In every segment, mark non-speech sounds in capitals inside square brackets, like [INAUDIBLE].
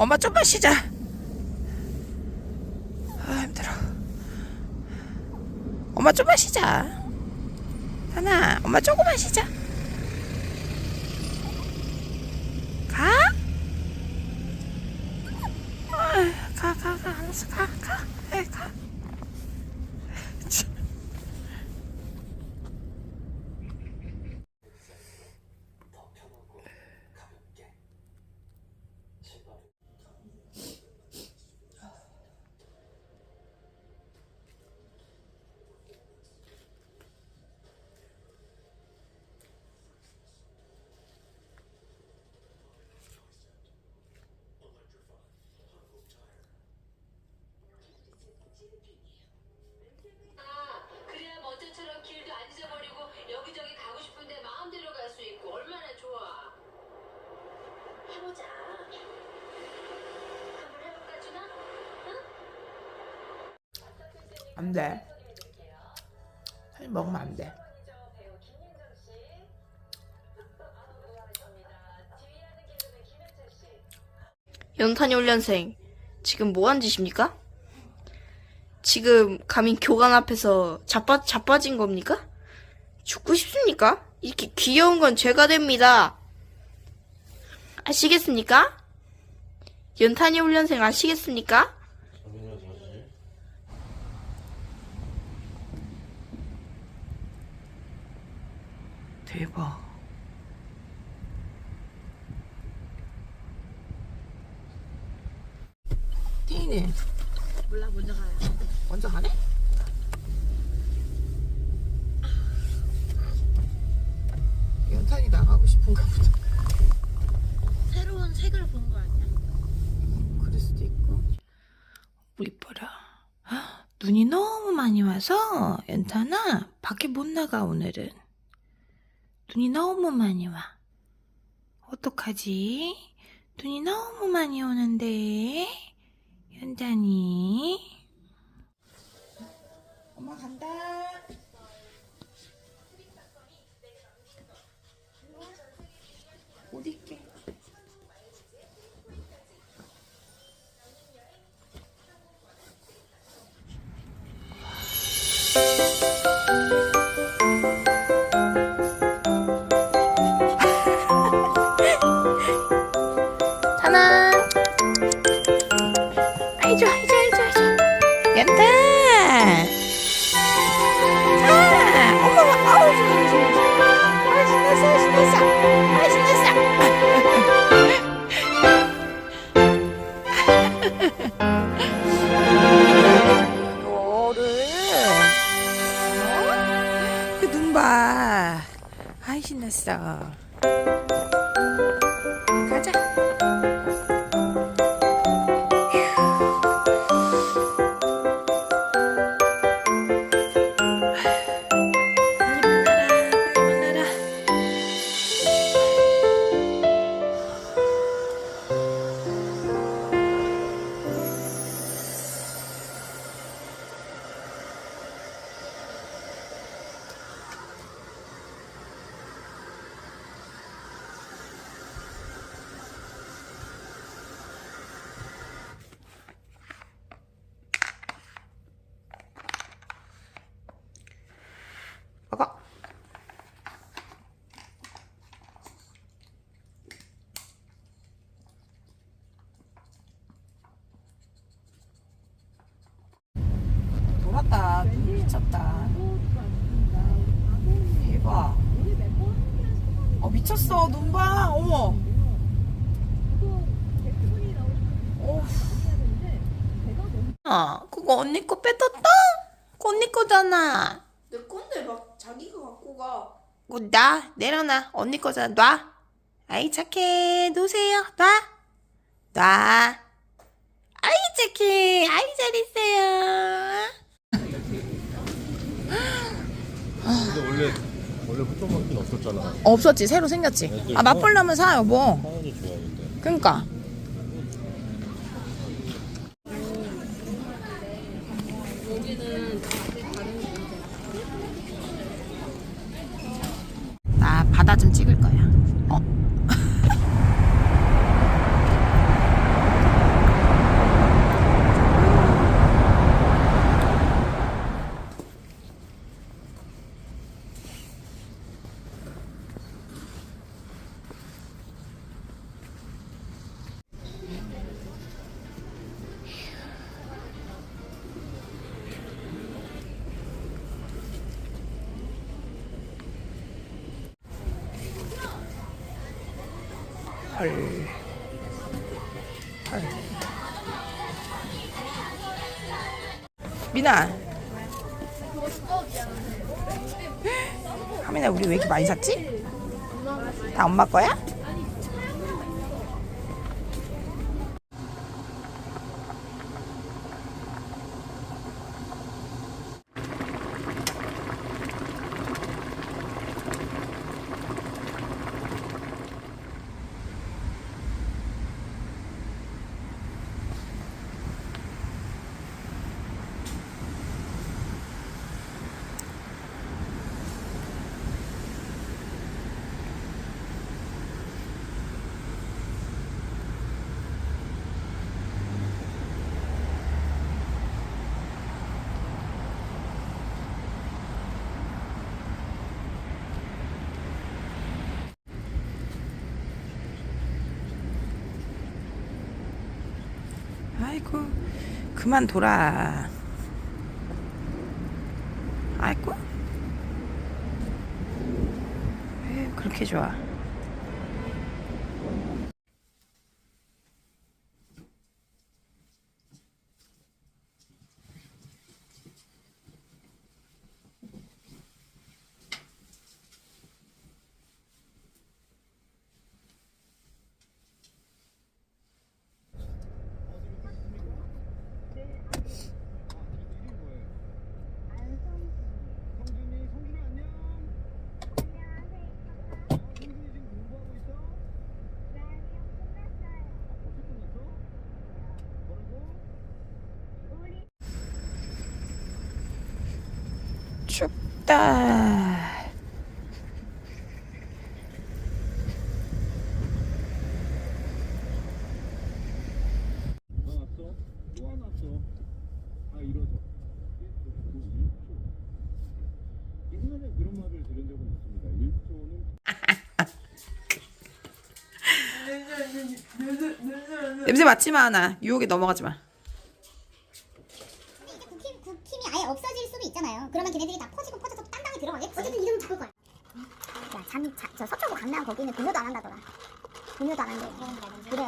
엄마 좀만 쉬자. 아 힘들어. 엄마 좀만 쉬자. 하나, 엄마 조금만 쉬자. 가? 아, 가, 가, 가, 알았어, 가, 가, 에, 가. 참. 그래야 먼저처럼 길도 안 잊어버리고 여기저기 가고 싶은데 마음대로 갈 수 있고 얼마나 좋아. 해보자. 한번 해볼까 준아? 응? 안 돼. 살 먹으면 안 돼. 연탄이 훈련생 지금 뭐 한 짓입니까? 지금 감히 교관 앞에서 자빠, 자빠진 겁니까? 죽고 싶습니까? 이렇게 귀여운 건 죄가 됩니다. 아시겠습니까? 연탄이 훈련생 아시겠습니까? 대박. 태인이. 몰라, 먼저 가요. 먼저 가네? 연탄이 나가고 싶은가 보다. 새로운 색을 본 거 아니야? 그럴 수도 있고. 우리 봐라. 헉, 눈이 너무 많이 와서 연탄아 밖에 못 나가 오늘은. 눈이 너무 많이 와. 어떡하지? 눈이 너무 많이 오는데 연탄이. 좋 미쳤다. 대박. 어 미쳤어. 눈 봐. 어머. 아, 그거 언니 거 뺏었다? 그거 언니 거잖아. 내 건데 막 자기가 갖고 가. 그거 놔. 내려놔. 언니 거잖아. 놔. 아이 착해. 놓으세요. 놔. 놔. 아이 착해. 아이 잘했어요. 근데 원래 원래 호떡만큼 없었잖아. 없었지. 새로 생겼지. 아 맛보려면 사 여보. 사연이 좋아하는데. 그러니까. 8 8 미나 하민아 우리 왜 이렇게 많이 샀지? 다 엄마 거야? 아이고 그만 돌아. 아이고. 왜 그렇게 좋아? 춥다. 누가 왔어? 또 하나 왔어. 아 이러서. 옛날에 그런 말을 들은 적은 있습니다. 1 초는 냄새 맡지 마, 나 유혹에 넘어가지 마. 이게 국힘, 국힘이 아예 없어질 수도 있잖아요. 그러면 걔네들이 다 퍼지고 퍼져서 땅땅이 들어가겠지. 어쨌든 이름은 바꿀 거야. 야, 잠, 자, 저 서초구 강남 거기는 분뇨도 안 한다더라. 분뇨도 안 한대. 그래.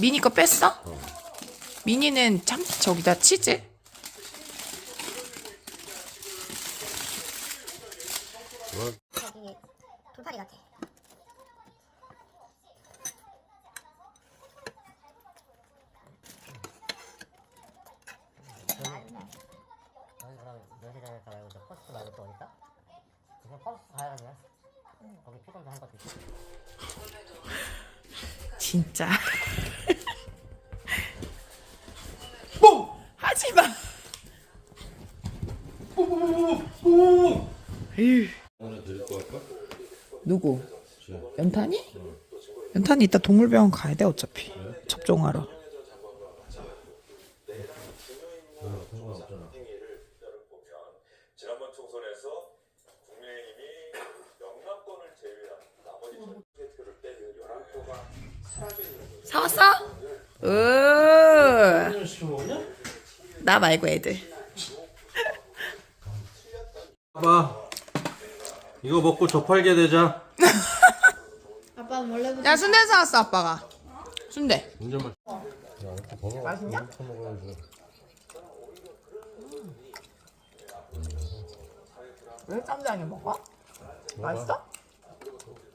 미니 거 뺐어? 미니는 참 저기다 치즈. 저기 돌팔이 같아. 면세점에 가 말고 저 퍼스트 말고 또 어딨다? 그냥 퍼스트 가야겠네 거기 피곤도 한 것도 있고 진짜. 뽕! 하지 마. 에휴. 누구? 연탄이? 연탄이 이따 동물병원 가야 돼 어차피 접종하러. 지난번 총선에서 국민의힘이 영남권을 제외한 나머지 전 세트를 빼면 11표가 사라져 있는 거예요. 사왔어? 으. 나 말고 애들. [LAUGHS] 봐. 이거 먹고 저팔계 되자. 야 순대 사왔어 아빠가. 순대. 운전만. 맛있냐? 왜 쌈장에 먹어? 맛있어?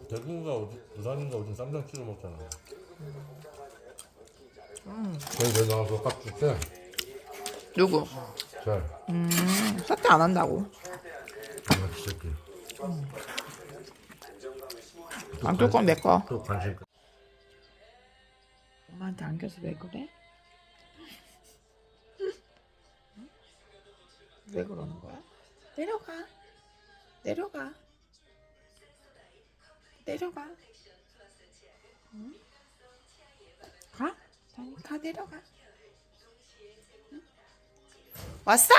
대구가 어디, 부산인가 어디 쌈장 찍어 먹잖아. 저희 내 나와서 깍줄 때, 누구? 잘. 음, 사태 안 한다고. 장난치 새끼. 안줄 건 내 거. 또 관심. 끄- 엄마한테 안겨서 왜 그래? 왜 그러는 거야? 내려가. 내려가. 내려가. 응? 가? 다니 가 내려가. 응? 왔어?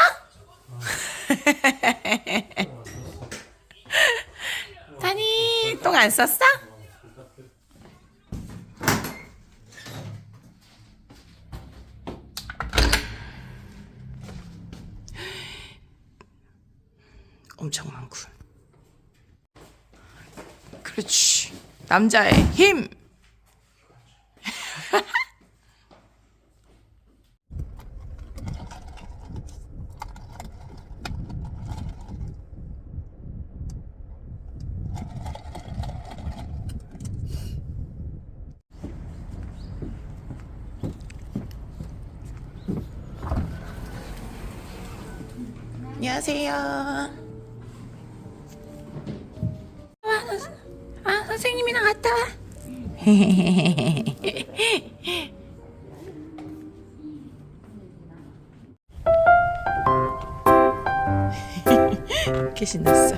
[LAUGHS] 다니 똥 안 쌌어? 엄청 많군. 그렇지. 남자의 힘. 안녕하세요. 아, 선생님이랑 갔다 와. [LAUGHS] 이렇게 신났어.